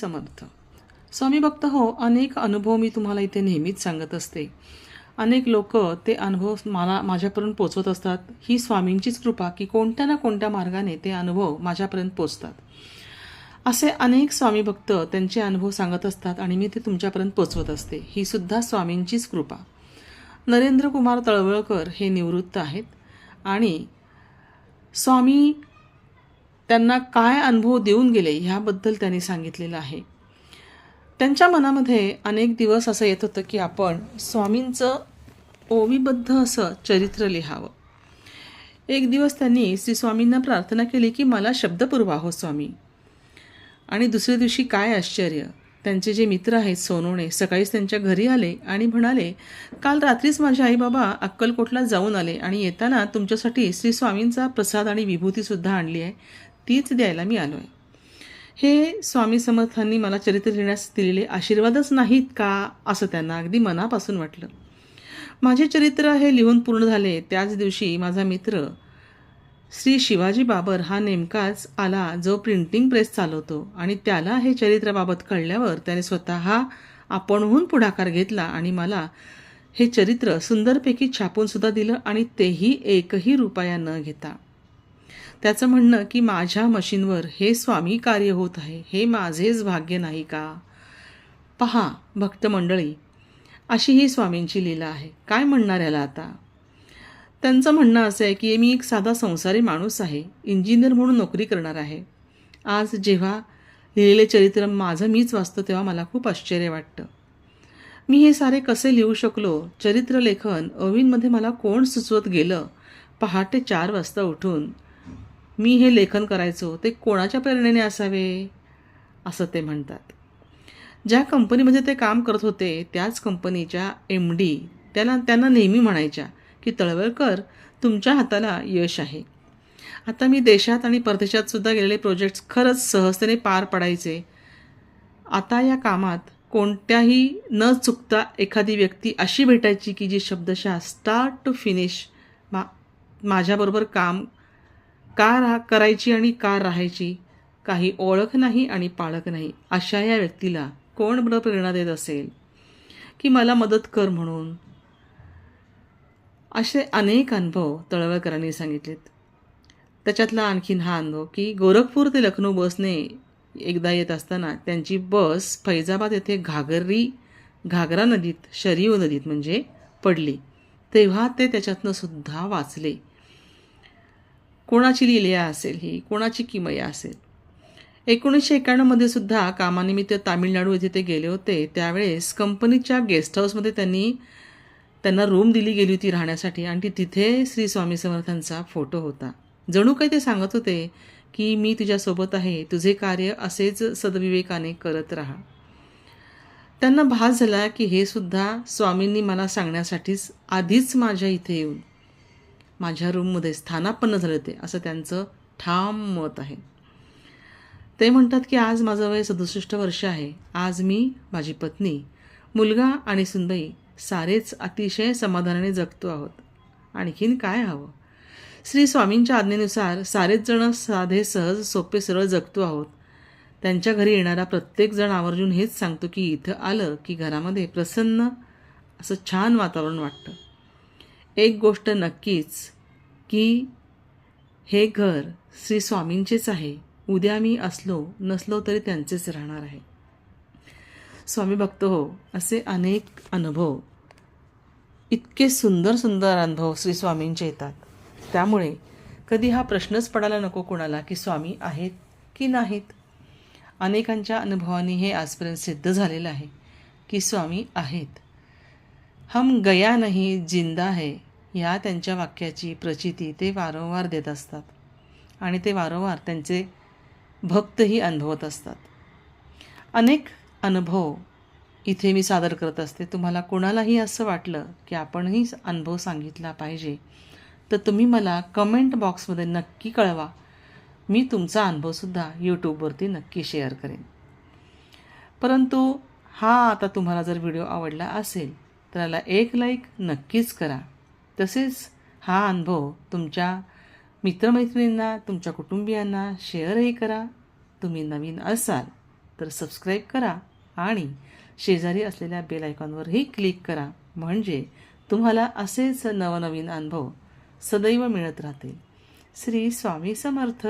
समर्थ. स्वामी भक्त हो अनेक अनुभव मी तुम्हाला इथे नेहमीच सांगत असते. अनेक लोक ते अनुभव मला माझ्यापर्यंत पोचवत असतात. ही स्वामींचीच कृपा की कोणत्या ना कोणत्या मार्गाने ते अनुभव माझ्यापर्यंत पोचतात. असे अनेक स्वामी भक्त त्यांचे अनुभव सांगत असतात आणि मी ते तुमच्यापर्यंत पोचवत असते. ही सुद्धा स्वामींचीच कृपा. नरेंद्र कुमार तळवळकर हे निवृत्त आहेत. आणि स्वामी त्यांना काय अनुभव देऊन गेले ह्याबद्दल त्यांनी सांगितलेलं आहे. त्यांच्या मनामध्ये अनेक दिवस असं येत होतं की आपण स्वामींचं ओवीबद्ध असं चरित्र लिहावं. एक दिवस त्यांनी श्री स्वामींना प्रार्थना केली की मला शब्द पुरवा हो स्वामी. आणि दुसऱ्या दिवशी काय आश्चर्य. त्यांचे जे मित्र आहेत सोनवणे सकाळीच त्यांच्या घरी आले आणि म्हणाले काल रात्रीच माझे आईबाबा अक्कलकोटला जाऊन आले आणि येताना तुमच्यासाठी श्री स्वामींचा प्रसाद आणि विभूतीसुद्धा आणली आहे. तीच द्यायला मी आलो आहे हे स्वामी समर्थांनी मला चरित्र लिहिण्यास दिलेले आशीर्वादच नाहीत का? असं त्यांना अगदी मनापासून वाटलं. माझे चरित्र हे लिहून पूर्ण झाले. त्याच दिवशी माझा मित्र श्री शिवाजी बाबर हा नेमकाच आला जो प्रिंटिंग प्रेस चालवतो आणि त्याला हे चरित्राबाबत कळल्यावर त्याने स्वतः आपणहून पुढाकार घेतला आणि मला हे चरित्र सुंदरपैकी छापूनसुद्धा दिलं आणि तेही एकही रुपया न घेता. त्याचं म्हणणं की माझ्या मशीनवर हे स्वामी कार्य होत आहे हे माझेच भाग्य नाही का? पहा भक्त मंडळी अशी ही स्वामींची लीला आहे. काय म्हणणार याला आता? त्यांचं म्हणणं असं आहे की मी एक साधा संसारी माणूस आहे इंजिनियर म्हणून नोकरी करणार आहे. आज जेव्हा लिहिलेले चरित्र माझं मीच वाचतो तेव्हा मला खूप आश्चर्य वाटतं. मी हे सारे कसे लिहू शकलो? चरित्रलेखन अवींमध्ये मला कोण सुचवत गेलं? पहाटे चार वाजता उठून मी हे लेखन करायचो ते कोणाच्या प्रेरणेने असावे? असं ते म्हणतात. ज्या कंपनीमध्ये ते काम करत होते त्याच कंपनीच्या एम डी त्याला त्यांना नेहमी म्हणायच्या की तळवळकर तुमच्या हाताला यश आहे. आता मी देशात आणि परदेशातसुद्धा गेलेले प्रोजेक्ट्स खरंच सहजतेने पार पडायचे. आता या कामात कोणत्याही न चुकता एखादी व्यक्ती अशी भेटायची की जी शब्दशः स्टार्ट टू फिनिश मा माझ्याबरोबर काम का रा करायची आणि का राहायची? काही ओळख नाही आणि पाळख नाही. अशा या व्यक्तीला कोण बरं प्रेरणा देत असेल? की मला मदत कर म्हणून? असे अनेक अनुभव तळवळकरांनी सांगितलेत. त्याच्यातला आणखीन हा अनुभव की गोरखपूर ते लखनौ बसने एकदा येत असताना त्यांची बस फैजाबाद येथे घागरी घागरा नदीत शरीव नदीत म्हणजे पडली. तेव्हा ते त्याच्यातनं सुद्धा वाचले. कोणाची लिलया असेल ही? कोणाची किमया असेल? एकोणीसशे एक्याण्णवमध्ये सुद्धा कामानिमित्त तामिळनाडू येथे ते गेले होते. त्यावेळेस कंपनीच्या गेस्ट हाऊसमध्ये त्यांनी त्यांना रूम दिली गेली होती राहण्यासाठी आणि ती तिथे श्री स्वामी समर्थांचा फोटो होता. जणू काही ते सांगत होते की मी तुझ्यासोबत आहे. तुझे कार्य असेच सदविवेकाने करत राहा. त्यांना भास झाला की हे सुद्धा स्वामींनी मला सांगण्यासाठीच आधीच माझ्या इथे येऊन माझ्या रूममध्ये स्थानापन्न झाले ते असं त्यांचं ठाम मत आहे. ते म्हणतात की आज माझं वय सदुसष्ट वर्ष आहे. आज मी माझी पत्नी मुलगा आणि सुनबाई सारेच अतिशय समाधानाने जगतो आहोत. आणखीन काय हवं? श्री स्वामींच्या आज्ञेनुसार सारेच जण साधे सहज सोपे सरळ जगतो आहोत. त्यांच्या घरी येणारा प्रत्येक जण आवर्जून हेच सांगतो की इथं आलं की घरामध्ये प्रसन्न असं छान वातावरण वाटतं. एक गोष्ट नक्कीच की हे घर श्री स्वामींचेच आहे. उद्या मी असलो नसलो तरी त्यांचेच राहणार आहे. स्वामी भक्त हो असे अनेक अनुभव इतके सुंदर सुंदर अनुभव श्री स्वामींचे येतात. त्यामुळे कधी हा प्रश्नच पडायला नको कोणाला की स्वामी आहेत की नाहीत. अनेकांच्या अनुभवाने हे आजपर्यंत सिद्ध झालेलं आहे की स्वामी आहेत. हम गया नाही जिंदा है. ह्या त्यांच्या वाक्याची प्रचिती ते वारंवार देत असतात. आणि ते वारंवार त्यांचे भक्तही अनुभवत असतात. अनेक अनुभव इथे मी सादर करत असते. तुम्हाला कोणालाही असं वाटलं की आपणही अनुभव सांगितला पाहिजे तर तुम्ही मला कमेंट बॉक्समध्ये नक्की कळवा. मी तुमचा अनुभवसुद्धा यूट्यूबवरती नक्की शेअर करेन. परंतु हा आता तुम्हाला जर व्हिडिओ आवडला असेल तर त्याला एक लाईक नक्कीच करा. तसेच हा अनुभव तुमच्या मित्रमैत्रिणींना तुमच्या कुटुंबियांना शेअरही करा. तुम्ही नवीन असाल तर सबस्क्राईब करा आणि शेजारी असलेल्या बेल आयकॉनवरही क्लिक करा. म्हणजे तुम्हाला असेच नवनवीन अनुभव सदैव मिळत राहतील. श्री स्वामी समर्थ.